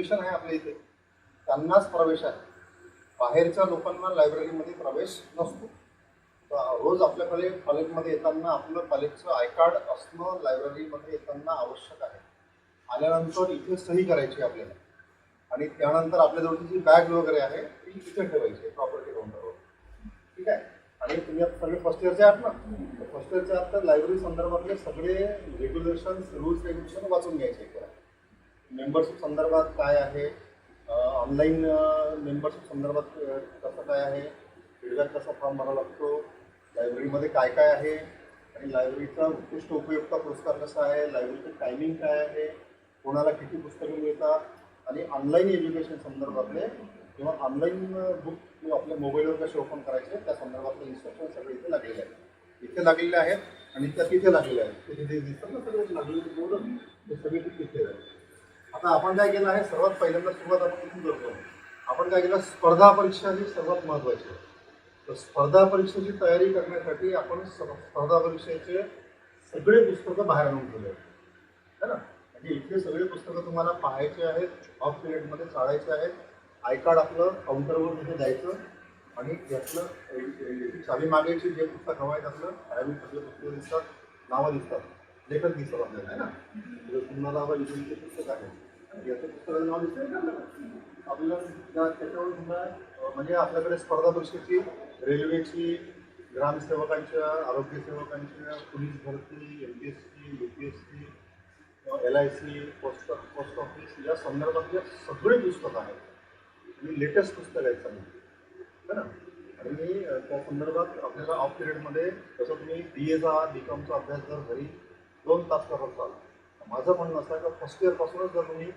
Admission आहे आपल्या इथे. त्यांनाच प्रवेश आहे. बाहेरच्या लोकांना लायब्ररीमध्ये प्रवेश नसतो. रोज आपल्याकडे कॉलेजमध्ये येताना आपलं कॉलेजचं आय कार्ड असणं लायब्ररीमध्ये येताना आवश्यक आहे. आल्यानंतर इथे सही करायची आपल्याला. आणि त्यानंतर आपल्याजवळची जी बॅग वगैरे आहे ती इथे ठेवायची प्रॉपर्टी काउंटरवर ठीक आहे? आणि तुम्ही आता सगळे फर्स्ट इयरचे आहात ना? फर्स्ट इयरचे आहात तर लायब्ररी संदर्भातले सगळे रेग्युलेशन रूल्स रेग्युलेशन वाचून घ्यायचे मेंबरशिप संदर्भात काय आहे? ऑनलाईन मेंबरशिप संदर्भात कसं काय आहे? फीडबॅक कसा फॉर्म भरावा लागतो? लायब्ररीमध्ये काय काय आहे? आणि लायब्ररीचा उत्कृष्ट उपयुक्ता पुरस्कार कसा आहे? लायब्ररीचं टायमिंग काय आहे? कोणाला किती पुस्तकं मिळतात? आणि ऑनलाईन एज्युकेशन संदर्भातले किंवा ऑनलाईन बुक आपल्या मोबाईलवर कसे ओपन करायचे त्या संदर्भातले इन्स्ट्रक्शन सगळे इथे लागलेले आहेत. इथे लागलेले आहेत आणि त्या तिथे लागलेले आहेत. तिथे दिसतात ना सगळे? लागलेले बोर्ड ते सगळे तिथे आहेत. आता आपण काय केलं आहे सर्वात पहिल्यांदा सुरुवात आपण इथून करतो. आपण काय केलं स्पर्धा परीक्षा ही सर्वात महत्त्वाची आहे. तर स्पर्धा परीक्षेची तयारी करण्यासाठी आपण स- स्पर्धा परीक्षेचे सगळे पुस्तकं बाहेर आणून ठेवले. आहेत है ना? म्हणजे इथले सगळे पुस्तकं तुम्हाला पाहायचे आहेत ऑफ पिरियडमध्ये चाळायचे आहेत. आय कार्ड आपलं काउंटरवर तिथे द्यायचं आणि यातलं चावी मागायची जे पुस्तक हवं आहे त्यातलं ठराविक सगळे पुस्तकं दिसतात नावं दिसतात. लेखक दिसतात आपल्याला आहे ना? तर तुम्हाला हवं इथून ते पुस्तक आहे. याचं पुस्तकाचं नाव दिसतं आपल्याला? त्याच्यावर तुम्हाला म्हणजे आपल्याकडे स्पर्धा परीक्षेची रेल्वेची ग्रामसेवकांच्या आरोग्यसेवकांच्या पोलीस भरती M P S C U P S C L I C post post office या संदर्भातले सगळे पुस्तकं आहेत. आणि लेटेस्ट पुस्तक आहेत सगळे. है ना? आणि मी त्या संदर्भात आपल्याला ऑफ पिरियडमध्ये जसं तुम्ही बी एचा बी कॉमचा अभ्यास जर घरी दोन तास करत असाल माझं म्हणणं असं आहे का फर्स्ट इयरपासूनच जर तुम्ही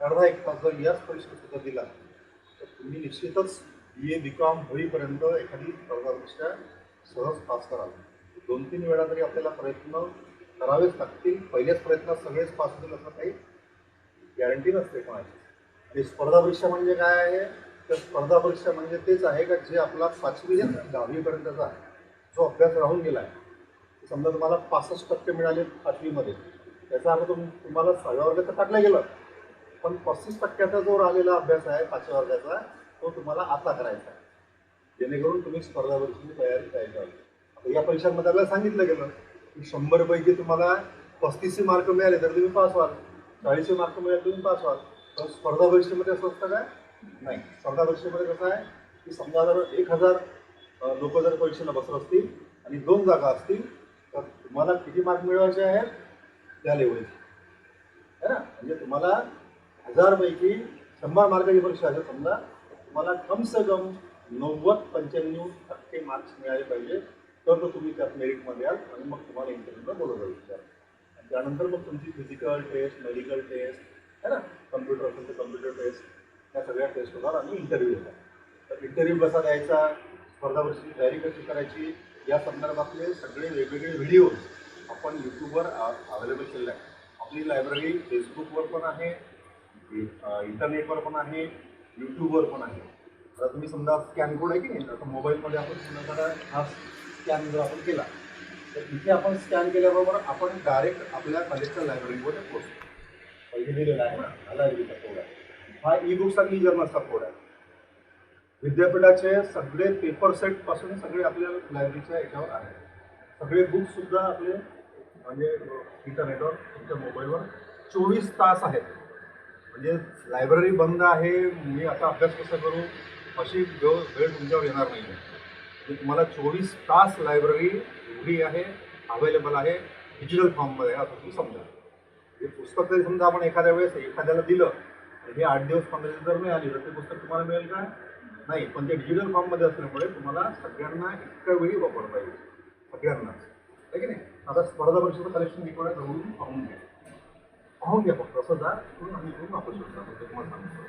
अर्धा एक तास जर याच परीक्षेसुद्धा दिला तर तुम्ही निश्चितच बी ए बी कॉम होईपर्यंत एखादी स्पर्धा परीक्षा सहज पास कराल. दोन तीन वेळा तरी आपल्याला प्रयत्न करावेच लागतील. पहिल्याच प्रयत्नात सगळेच पास होतील असं काही गॅरंटी नसते कोणाची. आणि स्पर्धा परीक्षा म्हणजे काय आहे? तर स्पर्धा परीक्षा म्हणजे तेच आहे का जे आपला पाचवी दहावीपर्यंतचा दहावीपर्यंतचा जो अभ्यास राहून गेला आहे समजा तुम्हाला पासष्ट टक्के मिळाले पाचवीमध्ये त्याचा अर्थ तुम तुम्हाला सहाव्या वर्गात तर टाकलं गेलं. पण पस्तीस टक्क्याचा जो राहिलेला अभ्यास आहे पाचव्या वर्गाचा तो तुम्हाला आता करायचा आहे. जेणेकरून तुम्ही स्पर्धा परीक्षेची तयारी करायची आहे. आता या परीक्षांमध्ये आपल्याला सांगितलं गेलं की शंभरपैकी तुम्हाला पस्तीसशे मार्क मिळाले तर तुम्ही पास व्हाल. चाळीसशे मार्क मिळाले तुम्ही पास व्हाल. पण स्पर्धा परीक्षेमध्ये असं असतं काय नाही. स्पर्धा परीक्षेमध्ये कसं आहे की समजा जर एक हजार लोक जर परीक्षेला बसत असतील आणि दोन जागा असतील तर तुम्हाला किती मार्क मिळवायचे आहेत? त्या लेवलचे है ना? म्हणजे तुम्हाला हजारपैकी शंभर मार्काची परीक्षा असेल समजा तुम्हाला कम से कम नव्वद पंच्याण्णव टक्के मार्क्स मिळाले पाहिजे. तर तो तुम्ही त्यात मेरिटमध्ये याल आणि मग तुम्हाला इंटरव्ह्यूला बोलवलं जाईल आणि त्यानंतर मग तुमची फिजिकल टेस्ट मेडिकल टेस्ट है ना? कम्प्युटर असेल तर कम्प्युटर टेस्ट या सगळ्या टेस्ट होणार आणि इंटरव्ह्यू होणार. तर इंटरव्ह्यू कसा द्यायचा? स्पर्धा परीक्षेची तयारी कशी करायची? या संदर्भातले सगळे वेगवेगळे व्हिडिओज आपण यूट्यूबवर अवेलेबल केले आहेत. आपली लायब्ररी फेसबुकवर पण आहे इंटरनेटवर पण आहे यूट्यूबवर पण आहे. आता तुम्ही समजा स्कॅन कोड आहे की नाही आता मोबाईलमध्ये आपण समजा हा स्कॅन जर आपण केला तर इथे आपण स्कॅन केल्याबरोबर आपण डायरेक्ट आपल्या कॉलेजच्या लायब्ररीमध्ये पोहोचतो. पहिले दिलेला आहे ना हा लायब्ररीचा कोड आहे. हा ई बुक्स आणि ई जर्नल्सचा कोड आहे. विद्यापीठाचे सगळे पेपर सेटपासून सगळे आपल्या लायब्ररीच्या याच्यावर आहे सगळे बुक्स सुद्धा आपले म्हणजे इंटरनेटवर तुमच्या मोबाईलवर चोवीस तास आहेत. म्हणजे लायब्ररी बंद आहे मी आता अभ्यास कसा करू अशी वेळ वेळ तुमच्यावर येणार नाही आहे म्हणजे तुम्हाला चोवीस तास लायब्ररी एवढी आहे अवेलेबल आहे डिजिटल फॉर्ममध्ये असं तुम्ही समजा. हे पुस्तक जरी समजा आपण एखाद्या वेळेस एखाद्याला दिलं आणि हे आठ दिवस पंधरा दिवस जर मिळाली तर ते पुस्तक तुम्हाला मिळेल काय? नाही पण ते डिजिटल फॉर्ममध्ये असल्यामुळे तुम्हाला सगळ्यांना एका वेळी वापरता येईल. सगळ्यांनाच आहे की नाही? आता स्पर्धा परीक्षेचं कलेक्शन निकोडा जवळून पाहून घ्या. पाहून घ्या फक्त असं जा करून आम्ही इथून वापरू शकतो. ते तुम्हाला सांगतो.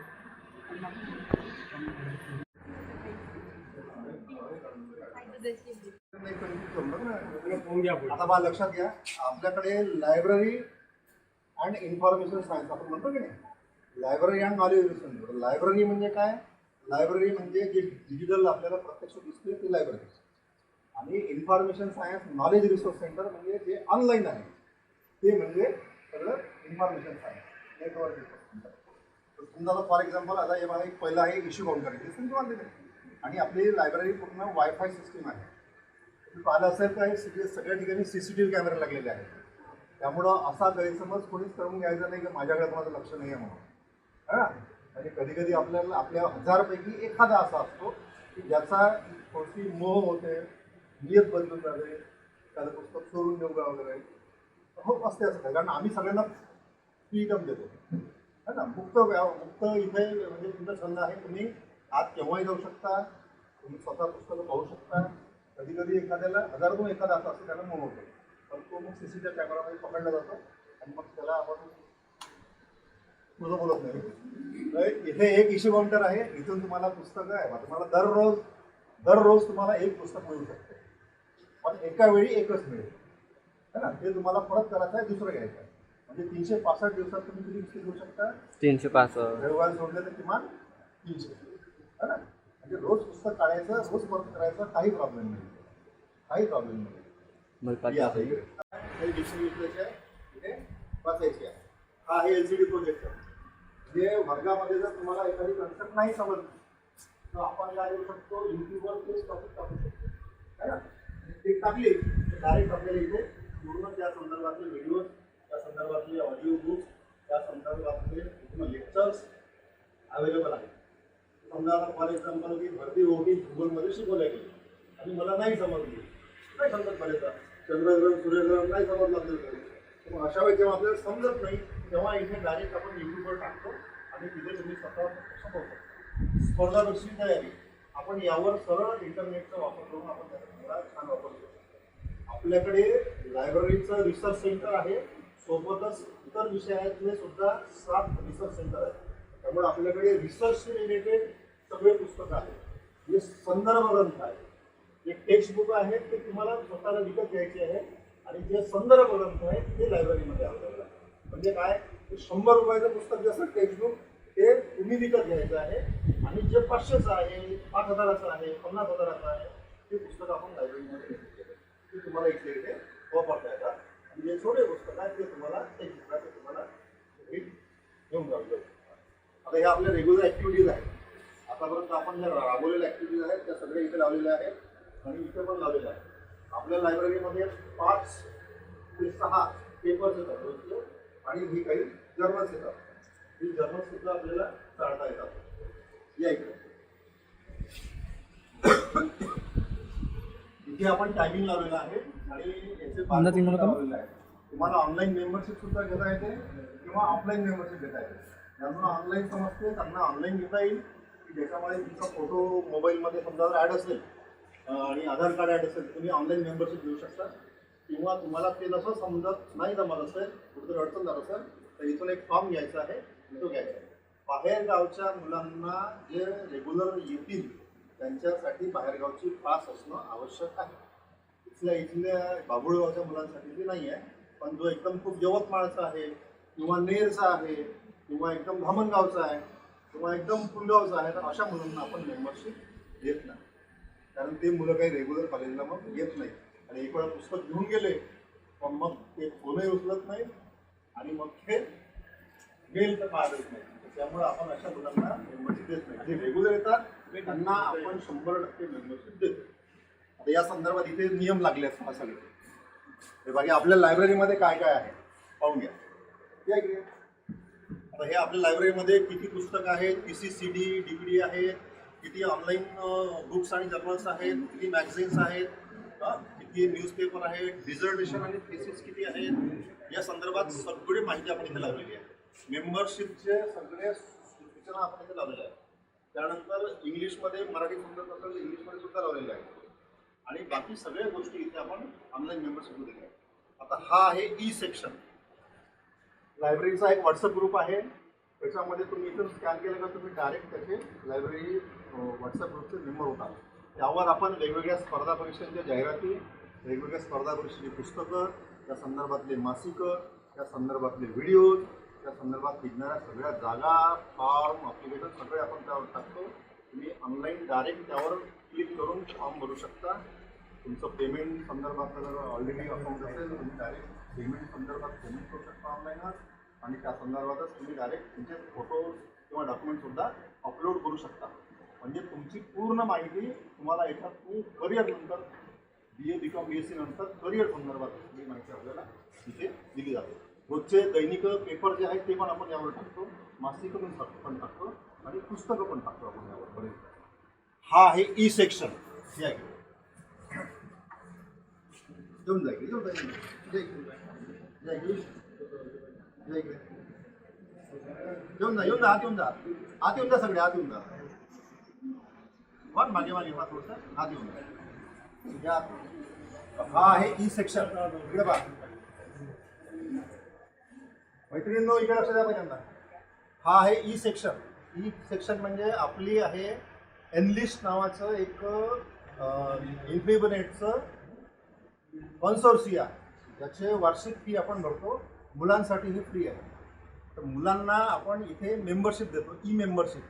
आता मला लक्षात घ्या आपल्याकडे लायब्ररी अँड इन्फॉर्मेशन सायन्स आपण म्हणतो की नाही? लायब्ररी अँड नॉलेज लायब्ररी म्हणजे काय? लायब्ररी म्हणजे जे डिजिटल आपल्याला प्रत्यक्ष दिसते ती लायब्ररी आणि information science knowledge resource centre म्हणजे जे ऑनलाईन आहे ते म्हणजे सगळं इन्फॉर्मेशन सायन्स नेटवर तर समजा आता फॉर एक्झाम्पल आता हे बघा एक पहिला आहे इश्यू काउंटर आहे दिसून तुम्हाला आणि आपली लायब्ररी पूर्ण वायफाय सिस्टीम आहे. तुम्ही पाहिलं असेल तर सगळे सगळ्या ठिकाणी सी सी टी व्ही कॅमेरे लागलेले आहेत. त्यामुळं असा गैरसमज कोणीच करून घ्यायचा नाही की माझ्याकडे माझं लक्ष नाही आहे म्हणून. हां? म्हणजे आणि कधी कधी आपल्याला आपल्या हजारपैकी एखादा असा असतो की ज्याचा थोडीशी मोह होते नियत बदलून जाते एखादं पुस्तक चोरून देऊ का वगैरे? हो असते असं काय कारण आम्ही सगळ्यांना फ्रीडम देतो. है ना? मुक्त व्याव मुक्त इथे म्हणजे तुमचा छंद आहे. तुम्ही आत केव्हाही जाऊ शकता. तुम्ही स्वतः पुस्तकं पाहू शकता. कधी कधी एखाद्याला हजारतून एखादा असा असतो त्याला मोह होतो. पण तो मग सी सीच्या कॅमेरामध्ये पकडला जातो आणि मग त्याला आपण तुझं बोलत नाही. इथे एक इश्यू काउंटर आहे. इथून तुम्हाला पुस्तकं आहे. तुम्हाला दररोज दररोज तुम्हाला एक पुस्तक मिळू शकते. पण एका वेळी एकच मिळेल. है ना? ते तुम्हाला परत करायचं आहे दुसरं घ्यायचं आहे. म्हणजे तीनशे पासष्ट दिवसात तुम्ही किती पुस्तक घेऊ शकता? तीनशे पासष्ट. रविवार सोडले तर किमान तीनशे. है ना? म्हणजे रोज पुस्तक काढायचं रोज परत करायचं काही प्रॉब्लेम नाही. काही प्रॉब्लेम नाही. हे डिस्ट्रीब्युटरचे आहे. आहे. हा आहे एल सी डी प्रोजेक्टर जे वर्गामध्ये जर तुम्हाला एखादी कन्सेप्ट नाही समजली तर आपण काय करू शकतो? युट्यूबवर तेच टॉपिक टाकू शकतो. है ना? ते टाकली डायरेक्ट आपल्याला इथे पूर्ण त्या संदर्भातले व्हिडिओज त्या संदर्भातले ऑडिओ बुक्स त्या संदर्भातले पूर्ण लेक्चर्स अवेलेबल आहेत. समजा आता फॉर एक्झाम्पल की भरती होती गुगलमध्ये शिकवल्या गेली. आणि मला नाही समजली. नाही समजत मला चंद्रग्रहण सूर्यग्रहण नाही समजलं आपल्याला. तर मग अशा वेळी जेव्हा आपल्याला समजत नाही तेव्हा इथे डायरेक्ट आपण युट्यूबवर टाकतो आणि तिथे तुम्ही स्वतः समजतो स्पर्धा परीक्षेची तयारी आपण यावर सरळ इंटरनेटचा वापर करून आपण त्याचा छान वापर करतो आपल्याकडे लायब्ररीचं रिसर्च सेंटर आहे. सोबतच इतर विषयातले सुद्धा सात रिसर्च सेंटर आहेत. त्यामुळे आपल्याकडे रिसर्च रिलेटेड सगळे पुस्तकं आहेत. जे संदर्भ ग्रंथ आहेत. जे टेक्स्ट बुक आहेत ते तुम्हाला स्वतःला विकत घ्यायचे आहे आणि जे संदर्भ ग्रंथ आहेत ते लायब्ररीमध्ये आवडतात म्हणजे काय? शंभर रुपयाचं पुस्तक जे असतं ते तुम्ही विकत घ्यायचं आहे. आणि जे पाचशेचं आहे पाच हजाराचं आहे पन्नास हजाराचं आहे ते पुस्तक आपण लायब्ररीमध्ये ते तुम्हाला इथे इथे वापरता येतात. आणि जे छोटे पुस्तक आहेत ते तुम्हाला टेक्स्ट बुक ते तुम्हाला घेऊन जाऊ आता ह्या आपल्या रेग्युलर ॲक्टिव्हिटीज आहेत. आतापर्यंत आपण ज्या राबवलेल्या ॲक्टिव्हिटीज आहेत त्या सगळ्या इथे लावलेल्या आहेत. आणि इथे पण लावलेल्या आहेत. आपल्या लायब्ररीमध्ये पाच ते सहा पेपर्स येतात आणि ही काही जर्नल्स येतात ही जर्नल्स सुद्धा आपल्याला चालता येतात. या इकडे. इथे आपण टायमिंग लावलेला आहे आणि याचे? लावलेलं आहे. तुम्हाला ऑनलाईन मेंबरशिप सुद्धा घेता येते किंवा ऑफलाईन मेंबरशिप घेता येते. ज्यांना ऑनलाईन समजते त्यांना ऑनलाईन घेता येईल. की ज्याच्यामध्ये तुमचा फोटो मोबाईलमध्ये समजा जर ॲड असेल आणि आधार कार्ड ॲड असेल तुम्ही ऑनलाईन मेंबरशिप घेऊ शकता. किंवा तुम्हाला ते नसं समजत नाही जमत असेल कुठेतरी अडचण जात असेल तर इथून एक फॉर्म घ्यायचा आहे तो घ्यायचा आहे. बाहेर गावच्या मुलांना जे रेग्युलर येतील त्यांच्यासाठी बाहेरगावची पास असणं आवश्यक आहे. इथल्या इथल्या बाबुळगावच्या मुलांसाठी ते नाही आहे पण जो एकदम खूप यवतमाळचा आहे किंवा नेरचा आहे किंवा एकदम धामणगावचा आहे किंवा एकदम पुलगावचा आहे तर अशा मुलांना आपण मेंबरशिप घेत नाही. कारण ते मुलं काही रेग्युलर कॉलेजला मग येत नाही आणि एक वेळा पुस्तक घेऊन गेले पण मग ते फोनही उचलत नाही आणि मग ते मेल तर पाहत नाही. त्यामुळे आपण अशा मुलांना मेंबरशिप देत नाही. जे रेग्युलर येतात त्यांना आपण शंभर टक्के मेंबरशिप देतो. आता या संदर्भात इथे नियम लागले आहेत हा सगळे हे बाकी आपल्या लायब्ररीमध्ये काय काय आहे पाहून घ्या. या आता हे आपल्या लायब्ररीमध्ये किती पुस्तकं आहेत किती C D D P D आहेत किती ऑनलाईन बुक्स आणि जर्नल्स आहेत किती मॅगझिन्स आहेत किती न्यूजपेपर आहे डिझर्टेशन आणि थेसिस किती आहेत या संदर्भात सगळी माहिती आपण इथे लावलेली आहे. मेंबरशिपचे सगळे सूचना आपण इथे लावलेल्या आहेत. त्यानंतर इंग्लिशमध्ये मराठी संदर्भ असेल तर इंग्लिशमध्ये सुद्धा लावलेले आहे आणि बाकी सगळ्या गोष्टी इथे आपण ऑनलाईन मेंबरशिप दिलेल्या आहेत. आता हा आहे ई सेक्शन लायब्ररीचा एक व्हॉट्सअप ग्रुप आहे. त्याच्यामध्ये तुम्ही इथून स्कॅन केलं का तुम्ही डायरेक्ट त्याचे लायब्ररी व्हॉट्सअप ग्रुपचे मेंबर होतात. त्यावर आपण वेगवेगळ्या स्पर्धा परीक्षांच्या जाहिराती वेगवेगळ्या स्पर्धा परीक्षेची पुस्तकं त्या संदर्भातले मासिकं त्या संदर्भातले व्हिडिओज त्या संदर्भात निघणाऱ्या सगळ्या जागा फॉर्म अप्लिकेशन सगळे आपण त्यावर टाकतो. तुम्ही ऑनलाईन डायरेक्ट त्यावर क्लिक करून फॉर्म भरू शकता. तुमचं पेमेंट संदर्भात जर ऑलरेडी अकाउंट असेल तुम्ही डायरेक्ट पेमेंट संदर्भात पेमेंट करू शकता ऑनलाईनच आणि त्या संदर्भातच तुम्ही डायरेक्ट तुमचे फोटो किंवा डॉक्युमेंटसुद्धा अपलोड करू शकता. म्हणजे तुमची पूर्ण माहिती तुम्हाला याच्यात करिअरनंतर B A B com B S C नंतर करिअर संदर्भात ही माहिती आपल्याला तिथे दिली जाते. रोजचे दैनिक पेपर जे आहेत ते पण आपण यावर टाकतो. मासिक पण पण टाकतो आणि पुस्तकं पण टाकतो आपण यावर. बरेच हा आहे e ई सेक्शन हे आहे. येऊन जा इकडे, येऊन या इकडे. येऊन जा येऊन जा आत येऊन जा. आत येऊन जा सगळे आत येऊन जा. पण मागे मागे पहा थोडंसं आत येऊन जा. या. हा आहे e ई सेक्शन इकडे पहा. मैत्रिणींनो इकडे लक्ष द्या पहिल्यांदा. हा आहे ई सेक्शन ई सेक्शन म्हणजे आपली आहे एनलिस्ट नावाचं एक इन्फिबनेटचं कॉन्सोर्सिया ज्याचे वार्षिक फी आपण भरतो. मुलांसाठी ही फ्री आहे. तर मुलांना आपण इथे मेंबरशिप देतो. E ई मेंबरशिप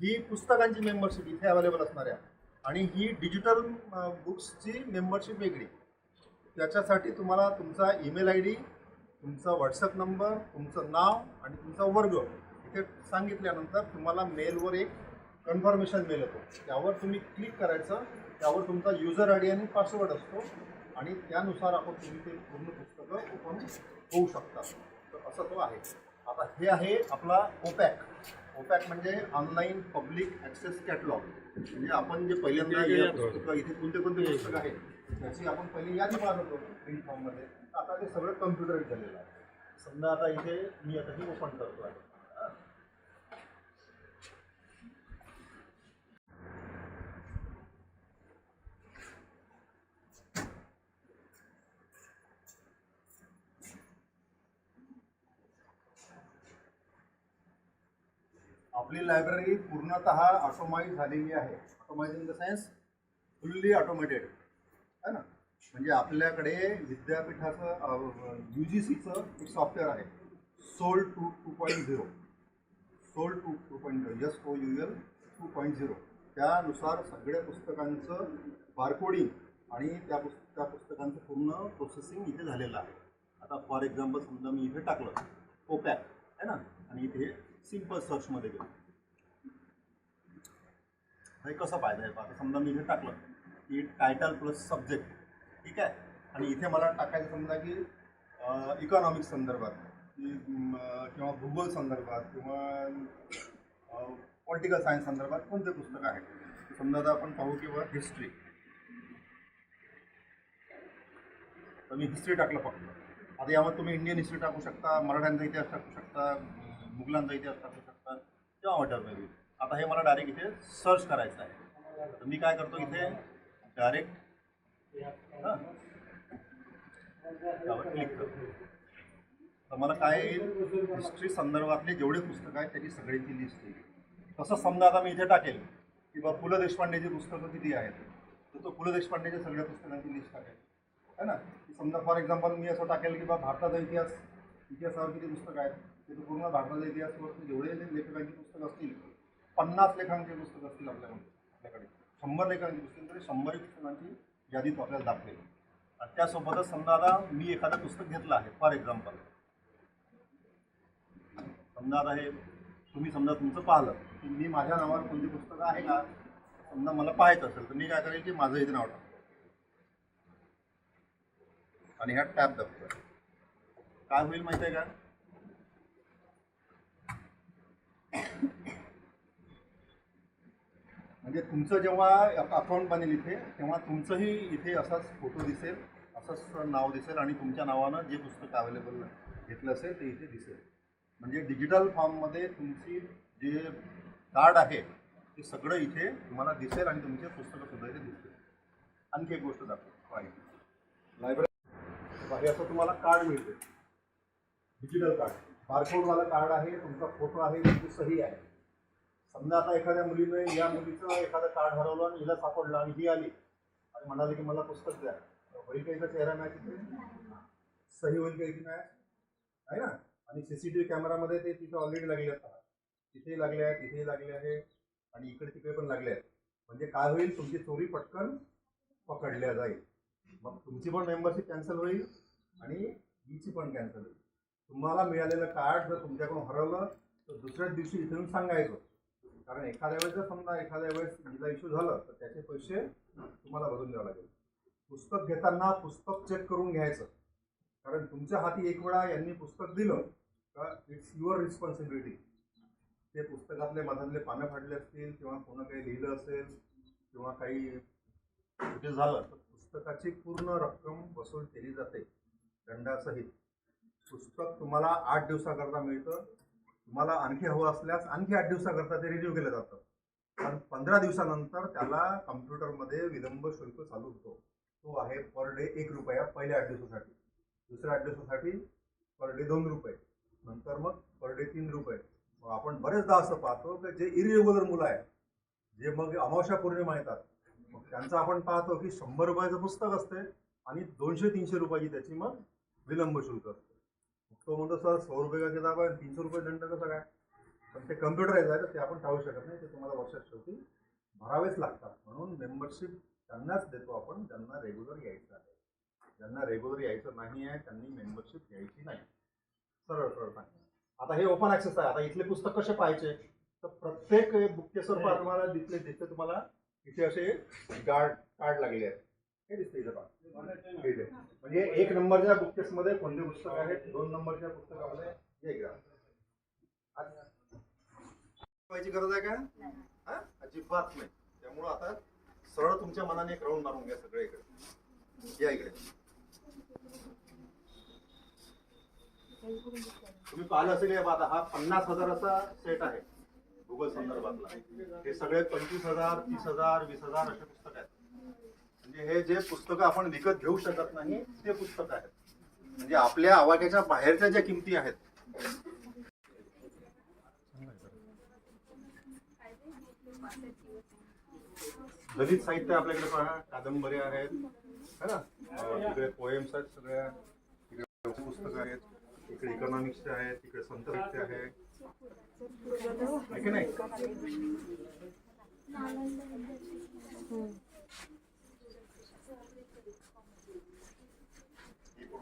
ही पुस्तकांची मेंबरशिप इथे अवेलेबल असणार आहे. आणि ही डिजिटल बुक्सची मेंबरशिप वेगळी. त्याच्यासाठी तुम्हाला तुमचा ईमेल आय डी तुमचा व्हॉट्सअप नंबर तुमचं नाव आणि तुमचा वर्ग इथे सांगितल्यानंतर तुम्हाला मेलवर एक कन्फर्मेशन मेल येतो. त्यावर तुम्ही क्लिक करायचं त्यावर तुमचा युजर आय डी आणि पासवर्ड असतो आणि त्यानुसार आपण तुम्ही ते पूर्ण पुस्तकं ओपन होऊ शकता. तर असं तो आहे. आता हे आहे आपला ओपॅक ओपॅक म्हणजे ऑनलाईन पब्लिक ॲक्सेस कॅटलॉग. म्हणजे आपण जे पहिल्यांदा या पुस्तकं इथे कोणते कोणते पुस्तकं आहेत त्याची आपण पहिली यादी पाहत होतो प्रिंट फॉर्ममध्ये आता ते सगळं कम्प्युटराईज झालेलं आहे. समजा आता इथे मी आता ही ओपन करतो आहे हा. आपली लायब्ररी पूर्णतः ऑटोमाइज झालेली आहे. Automise in the sense fully automated है ना? म्हणजे आपल्याकडे विद्यापीठाचं यू जी सीचं एक सॉफ्टवेअर आहे. SOUL two two point zero SOUL two two point zero S O U L two point zero त्यानुसार सगळ्या पुस्तकांचं बारकोडिंग आणि त्या पुस्त त्या पुस्तकांचं पूर्ण प्रोसेसिंग इथे झालेलं आहे. आता फॉर एक्झाम्पल समजा मी इथे टाकलं. कोपॅक है ना? आणि इथे सिंपल सर्चमध्ये गेलो. हे कसं पाहिजे आता समजा मी इथे टाकलं की टायटल प्लस सब्जेक्ट ठीक आहे? आणि इथे मला टाकायचं समजा की इकॉनॉमिक्स संदर्भात की किंवा भूगोल संदर्भात किंवा पॉलिटिकल सायन्स संदर्भात कोणते पुस्तक आहे समजा आता आपण पाहू किंवा हिस्ट्री तर मी हिस्ट्री टाकलं फक्त. आता यामध्ये तुम्ही इंडियन हिस्ट्री टाकू शकता मराठ्यांचा इतिहास टाकू शकता मुघलांचा इतिहास टाकू शकता किंवा वॉटर आता हे मला डायरेक्ट इथे सर्च करायचं आहे. तर मी काय करतो इथे डायरेक्ट त्यावर क्लिक करतो. तर मला काय येईल? हिस्ट्री संदर्भातले जेवढे पुस्तकं आहेत त्याची सगळ्यांची लिस्ट येईल. तसं समजा आता मी इथे टाकेल की बा पु ल देशपांडेची पुस्तकं किती आहेत? तर तो पु ल देशपांडेच्या सगळ्या पुस्तकांची लिस्ट टाकेल. है ना? समजा फॉर एक्झाम्पल मी असं टाकेल की बा भारताचा इतिहास इतिहासावर किती पुस्तकं आहेत? ते पूर्ण भारताच्या इतिहासावर जेवढे जे लेखकांची पुस्तकं असतील पन्नास लेखांची पुस्तकं असतील आपल्याकडे आपल्याकडे. शंभर लेखांची पुस्तक तरी शंभर पुस्तकांची यादी तो आपल्याला दाखवेल. आणि त्यासोबतच समजा आता मी एखादं पुस्तक घेतलं आहे फॉर एक्झाम्पल. समजा आता हे तुम्ही समजा तुमचं पाहिलं की मी माझ्या नावावर कोणती पुस्तकं आहे का? समजा मला पाहायचं असेल तर मी काय करेल की माझं इथे नाव टाकतो. आणि ह्या टॅब दाबतो काय होईल माहिती आहे का? म्हणजे तुमचं जेव्हा अकाउंट बनेल इथे तेव्हा तुमचंही इथे असाच फोटो दिसेल असंच नाव दिसेल आणि तुमच्या नावानं जे पुस्तक अवेलेबल घेतलं असेल ते इथे दिसेल. म्हणजे डिजिटल फॉर्ममध्ये तुमची जे कार्ड आहे ते सगळं इथे तुम्हाला दिसेल आणि तुमचे पुस्तकंसुद्धा इथे दिसतील आणखी एक गोष्ट दाखवतो पाहिजे लायब्ररी हे असं तुम्हाला कार्ड मिळते. डिजिटल कार्ड बारकोडवाला कार्ड आहे तुमचा फोटो आहे तुमची सही आहे. समजा आता एखाद्या मुलीने या मुलीचं एखादं कार्ड हरवलं आणि हिला सापडलं आणि ही आली आणि म्हणाली की मला पुस्तक द्या. तर होईल का चेहरा मॅच सही होईल का इथे मॅच आहे ना? आणि सी सी टी व्ही कॅमेरामध्ये ते तिथे ऑलरेडी लागले आहेत. तिथेही लागले आहेत तिथेही लागले आहे आणि इकडे तिकडे पण लागले आहेत. म्हणजे काय होईल? तुमची चोरी पटकन पकडल्या जाईल. मग तुमची पण मेंबरशिप कॅन्सल होईल आणि हिची पण कॅन्सल होईल. तुम्हाला मिळालेलं कार्ड जर तुमच्याकडून हरवलं तर दुसऱ्याच दिवशी इथे येऊन सांगायचं. कारण एखाद्या वेळेस जर समजा एखाद्या वेळेस हिला इश्यू झालं तर त्याचे पैसे तुम्हाला भरून द्यावं लागेल. पुस्तक घेताना पुस्तक चेक करून घ्यायचं. कारण तुमच्या हाती एक वेळा यांनी पुस्तक दिलं का इट्स युअर रिस्पॉन्सिबिलिटी ते पुस्तकातले मधातले पानं फाडले असतील किंवा कोणा काही लिहिलं असेल किंवा काही कुठे झालं तर पुस्तकाची पूर्ण रक्कम वसूल केली जाते. दंडासहित पुस्तक तुम्हाला आठ दिवसाकरता मिळतं तुम्हाला आणखी हवं असल्यास आणखी आठ दिवसाकरता ते रिन्यू केलं जातं. पण पंधरा दिवसानंतर त्याला कम्प्युटरमध्ये विलंब शुल्क चालू होतो. तो आहे पर डे एक रुपया पहिल्या आठ दिवसासाठी. दुसऱ्या आठ दिवसासाठी पर डे दोन रुपये. नंतर मग पर डे तीन रुपये. मग आपण बरेचदा असं पाहतो की जे इरेग्युलर मुलं आहेत जे मग अमावस्या पौर्णिमा येतात मग त्यांचं आपण पाहतो की शंभर रुपयाचं पुस्तक असते आणि दोनशे तीनशे रुपयाची त्याची मग विलंब शुल्क असते. तो म्हणतो सर सौ रुपये का किताब आहे? तीनशे रुपये दंड कसं काय? पण ते कम्प्युटराईज आहे तर ते आपण टाळू शकत नाही. ते तुम्हाला वर्षात शेवटी भरावेच लागतात. म्हणून मेंबरशिप त्यांनाच देतो आपण ज्यांना रेग्युलर यायचं आहे. ज्यांना रेग्युलर यायचं नाही आहे त्यांनी मेंबरशिप घ्यायची नाही. सरळ सरळ सांगा आता हे ओपन ॲक्सेस आहे. आता इथले पुस्तक कसे पाहायचे? तर प्रत्येक बुकचे स्वरूपात तुम्हाला दिसले दिसते तुम्हाला इथे असे गार्ड कार्ड लागले आहेत. हे दिसते इथे पहा. इथे. म्हणजे एक नंबरच्या बुककेस मध्ये कोणते पुस्तक आहेत? दोन नंबरच्या पुस्तकामध्ये पाहिजे गरज आहे का? हा? अजिबात नाही. त्यामुळं आता सरळ तुमच्या मनाने एक राऊंड मारून घ्या सगळे इकडे. या इकडे. तुम्ही पाहिलं असेल हे आता हा पन्नास हजाराचा सेट आहे. गुगल संदर्भातला. हे सगळे पंचवीस हजार तीस हजार वीस हजार असे पुस्तक आहेत. म्हणजे हे जे पुस्तकं आपण विकत घेऊ शकत नाही ते पुस्तक आहेत. म्हणजे आपल्या आवाक्याच्या बाहेरच्या ज्या किमती आहेत. ललित साहित्य आपल्याकडे पहा कादंबऱ्या आहेत है ना? तिकडे पोएम्स आहेत सगळ्या तिकडे पुस्तकं आहेत. इकडे इकॉनॉमिक्सचे आहेत तिकडे संत साहित्य आहे की नाही?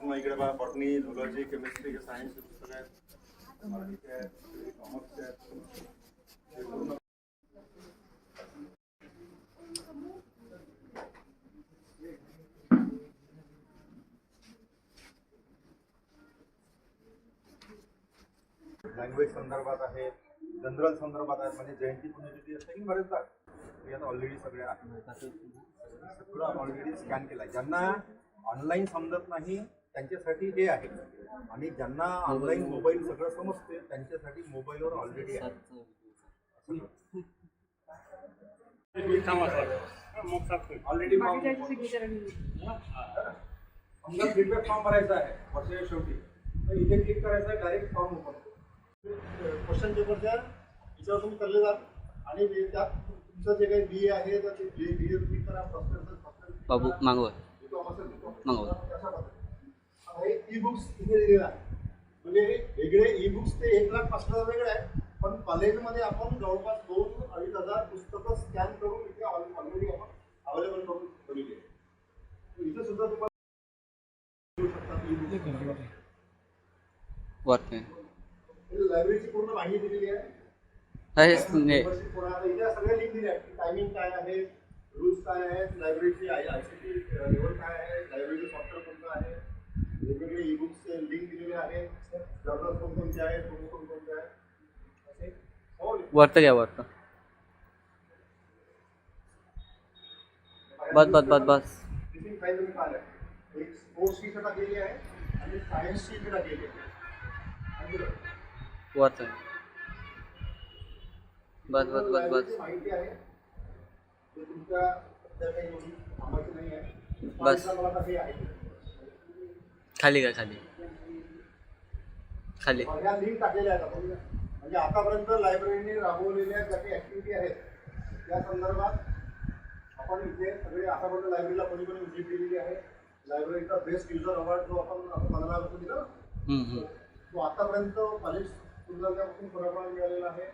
मग इकडे पहा बॉटनी झुलॉजी केमिस्ट्री सायन्सचे पुस्तक आहेत मराठीचे आहेत कॉमर्सचे आहेत लँग्वेज संदर्भात आहे जनरल संदर्भात आहे म्हणजे जयंती पुण्यतिथी असते की बरेच आता ऑलरेडी सगळे सगळं ऑलरेडी स्कॅन केलं आहे ज्यांना ऑनलाईन समजत नाही त्यांच्यासाठी हे आहे. आणि ज्यांना ऑनलाईन मोबाईल सगळं समजते त्यांच्यासाठी मोबाईलवर ऑलरेडी आहे. ऑलरेडी समजा फीडबॅक फॉर्म भरायचा आहे वर्षाच्या शेवटी. तर इथे क्लिक करायचं आहे डायरेक्ट फॉर्म ओपन क्वेश्चन पेपरच्या याच्यावर तुम्ही करले जात. आणि जे त्यात तुमचं जे काही बी आहे तर ते बी बी करा. बाबू मागव बीकॉम मागवा. ई बुक्स इथे दिलेलं आहे. म्हणजे हे वेगळे ई बुक्स ते एक लाख पाच हजार वेगळे आहे पण कॉलेजमध्ये आपण जवळपास दोन अडीच हजार पुस्तकं स्कॅन करून इथे ऑलरेडी आपण अवेलेबल करून ठेवलेली आहे. इथे सुद्धा तुम्हाला लायब्ररीची पूर्ण माहिती दिलेली आहे. लिंक आहेत. टायमिंग काय आहे रूल्स काय आहेत लायब्ररीची I I C T level काय आहे लायब्ररीचं वर्त क्या वर्त बस बस बस बस। बस बस बस बस। बस। खाली का खाली। खाली. लिंक टाकलेल्या आहेत आपण. म्हणजे आतापर्यंत लायब्ररीने राबवलेल्या ज्या काही ऍक्टिव्हिटी आहेत त्या संदर्भात आपण इथे सगळे आतापर्यंत लायब्ररीला कोणी कोणी व्हिजिट दिलेली आहे. लायब्ररीचा बेस्ट युजर अवॉर्ड जो आपण आता पंधरा वर्ष दिला. तो आतापर्यंत कॉलेज सुरू झाल्यापासून पुढाकार मिळालेला आहे?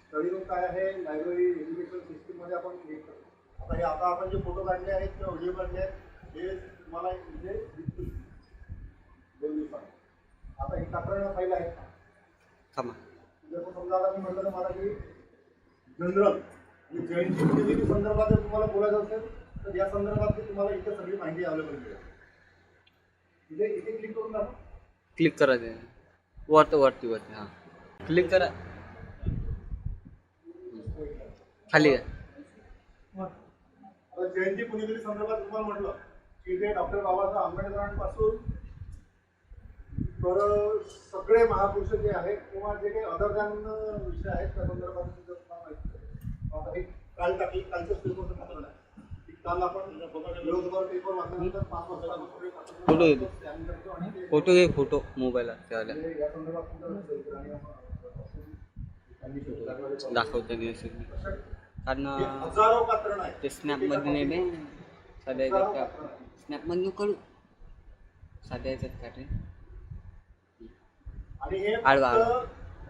स्टडी रूम काय आहे? लायब्ररी एज्युकेशन सिस्टीममध्ये आपण क्रिएट करतो आता हे आता आपण जे फोटो काढले आहेत किंवा व्हिडिओ काढले आहेत. हे तुम्हाला इथे दिसतील. दोन दिवसात. आता एक तक्रार फाईल आहे थांबा. जसं समजा आता मी म्हटलं तर मला की जनरल आणि जयंती पुण्यतिथी संदर्भात जर तुम्हाला बोलायचं असेल तर या संदर्भात मी तुम्हाला इथे सगळी माहिती अवेलेबल मिळेल इथे इथे क्लिक करून दाखवा. क्लिक करा ते. वरती वरती वरती हां. क्लिक करा. खाली जयंती पुण्यतिथी संदर्भात तुम्हाला म्हटलं की इथे डॉक्टर बाबासाहेब आंबेडकरांपासून तर सगळे महापुरुष जे आहेत किंवा जे काही अदर दॅन विषय आहेत त्या संदर्भात जर तुम्हाला माहिती काल टाकली कालच्याच पेपरचं टाकलं आहे की काल आपण दिवसभर पेपर वाचल्यानंतर पाच वाजता सगळे पत्रकार फोटो घेतो. फोटो घे फोटो ते या संदर्भात दाखवतो दिवस कारण हजारो कात्रण आहे ते स्नॅपमध्ये नाही साध्या स्नॅपमधनं करू. साध्या याच्यात का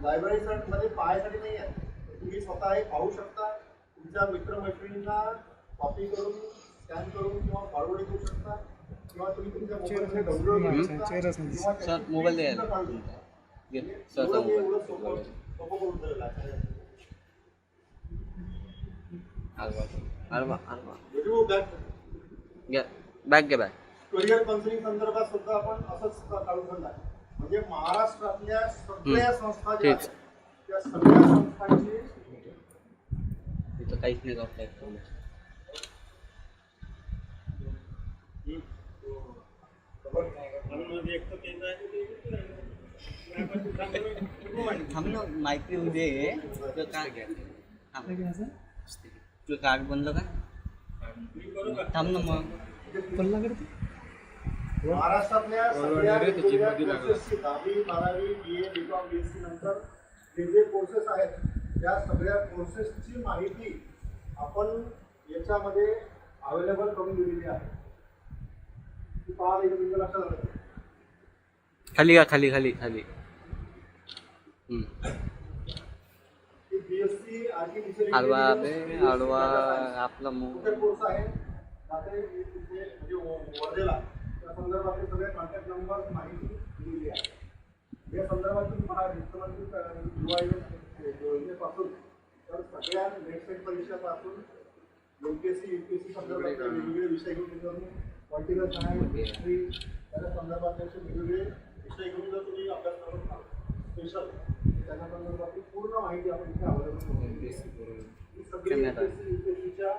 लायब्ररी मध्ये पाहायसाठी नाही आहे. तुम्ही स्वतः हे पाहू शकता. तुमच्या मित्रमैत्रिणींना कॉपी करून स्कॅन करून किंवा फॉरवर्ड करू शकता. किंवा तुम्ही तुमच्या मोबाईलमध्ये डाउनलोड करू शकता. किंवा त्याची सर मोबाईल. एवढं ते सोपं सोपं करून दिलेलं आहे बॅग बॅग करिअर काउन्सिलिंग संदर्भात सुद्धा आपण असंच काढून ठेवलं आहे. म्हणजे महाराष्ट्रातल्या सगळ्या संस्था ज्या. आहेत त्या सगळ्या संस्थांची तिथं काहीच नाही जात नाही थांब ना माहिती होऊ दे. तुझं काय थांब. तुझं कार्ड बनलं का थांब ना मग. महाराष्ट्रातल्या सगळ्या वेगवेगळ्या कोर्सेसची दहावी बारावी B A B com B S C नंतर जे जे कोर्सेस आहेत त्या सगळ्या कोर्सेसची माहिती आपण याच्यामध्ये अवेलेबल करून दिलेली आहे. पहा इथे तुमच्या लक्षात आलं खाली का खाली खाली खाली. हम्म. की बी एस सी आडवा आपला कोर्स आहे? म्हणजे व- वर्धेला. त्या संदर्भातले सगळे कॉन्टॅक्ट नंबर माहिती दिलेली आहे या संदर्भात तुम्हाला मुख्यमंत्री युवा योजनेपासून तर सगळ्या नेटसेट परीक्षेपासून एमपीएससी युपीएससी संदर्भातले वेगवेगळे विषय घेऊन त्याच्यावरून पॉलिटिकल सायन्स हिस्ट्री त्याच्या संदर्भातले असे वेगवेगळे विषय घेऊन जर तुम्ही अभ्यास करत असाल स्पेशल त्याच्या संदर्भातली पूर्ण माहिती आपण इथे अवेलेबल करून. ही सगळी करण्यात आली. UPSC, UPSC च्या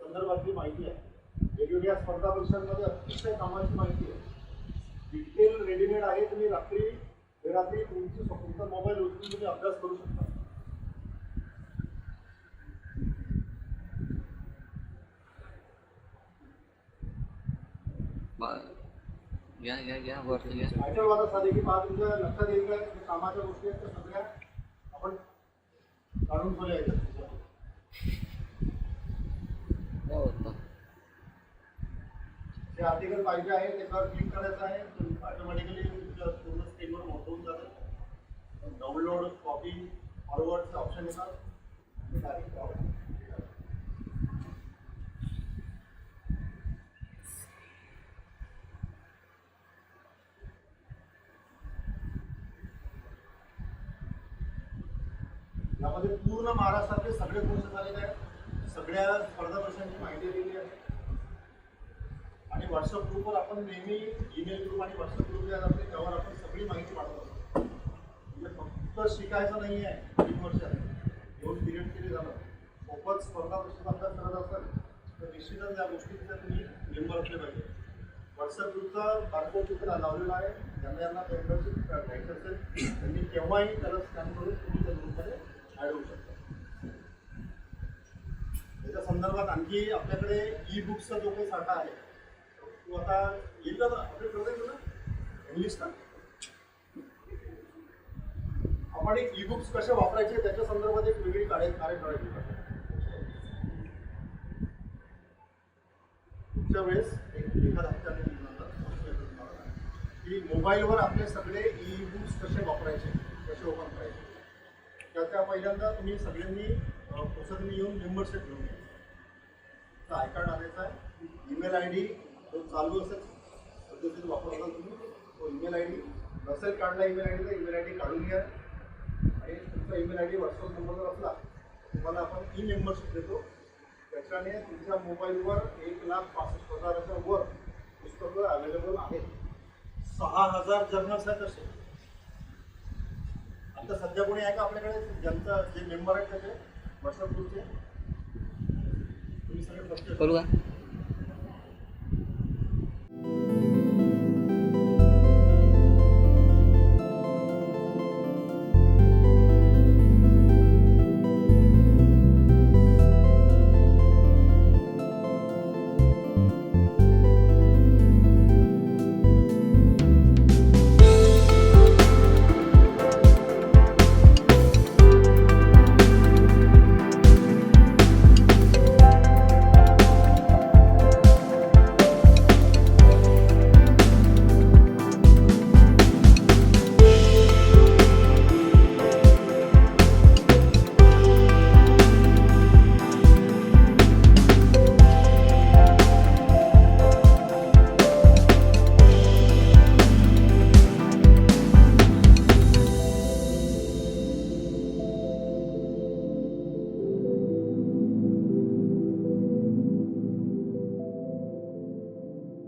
संदर्भातली माहिती आहे वेगवेगळ्या स्पर्धा परीक्षांमध्ये अतिशय कामाची माहिती आहे. डिटेल रेडीमेड आहे तुम्ही रात्री रात्री तुमची तुमचा मोबाईल उचलून तुम्ही अभ्यास करू शकता. या या या वरती या. वाचा साधे की पहा तुमच्या लक्षात येईल काय कामाच्या गोष्टी आहेत त्या सगळ्या आपण काढून ठेवल्या आहेत या होतं आर्टिकल पाहिजे आहे त्याच्यावर क्लिक करायचं आहे. ऑटोमॅटिकली तुमच्या पूर्ण स्क्रीनवर मोठवून जातं. डाउनलोड कॉपी फॉरवर्डचं ऑप्शन येतात ते यामध्ये पूर्ण महाराष्ट्रातले सगळे कोर्सेस आलेले आहेत. सगळ्या स्पर्धा परीक्षांची माहिती दिलेली आहे. व्हॉट्सअप ग्रुपवर आपण नेहमी ईमेल ग्रुप आणि व्हॉट्सअप ग्रुप जे असते त्यावर आपण सगळी माहिती पाठवत असतो. म्हणजे फक्त शिकायचं नाही आहे तीन वर्षात येऊन पिरियड केले झालं. खूपच स्पर्धा परीक्षा अभ्यास करत असाल तर निश्चितच या गोष्टींचा तुम्ही मेंबर असले पाहिजे. व्हॉट्सअप ग्रुपचा बारकोड चित्र लावलेला आहे. ज्यांना यांना मेंबरशिप घ्यायचं असेल त्यांनी केव्हाही त्याला स्कॅन करून तुम्ही त्या ग्रुपमध्ये ॲड होऊ शकता. त्याच्या संदर्भात आणखी आपल्याकडे ई बुक्सचा जो काही साठा आहे तू आता येईल का अपडेट करता येईल ना इंग्लिश का आपण एक ई बुक्स कसे वापरायचे त्याच्या संदर्भात एक वेगळी कार्य कार्यप्रणाली करतो. पुढच्या वेळेस एक की मोबाईलवर आपले सगळे ई बुक्स कसे वापरायचे कसे ओपन करायचे. त्याच्या पहिल्यांदा तुम्ही सगळ्यांनी पुस्तकांनी येऊन मेंबरशिप घेऊन घ्या. आय कार्ड आणायचा आहे. ईमेल आय डी चालू असेल पद्धतीने वापरता तुम्ही. तो ईमेल आय डी नसेल काढला ईमेल आय डी तर ईमेल आय डी काढून घ्या. आणि तुमचा email I D WhatsApp number जर असला तुम्हाला आपण ई मेंबरशिप देतो. त्याच्याने तुमच्या मोबाईलवर एक लाख पासष्ट हजाराच्या वर पुस्तकं अवेलेबल आहेत. सहा हजार जर्नल्स आहेत असे. आता सध्या कोणी आहे का आपल्याकडे? ज्यांचा जे मेंबर आहेत त्याचे? व्हॉट्सअप ग्रुपचे तुम्ही सगळे करू का? thank you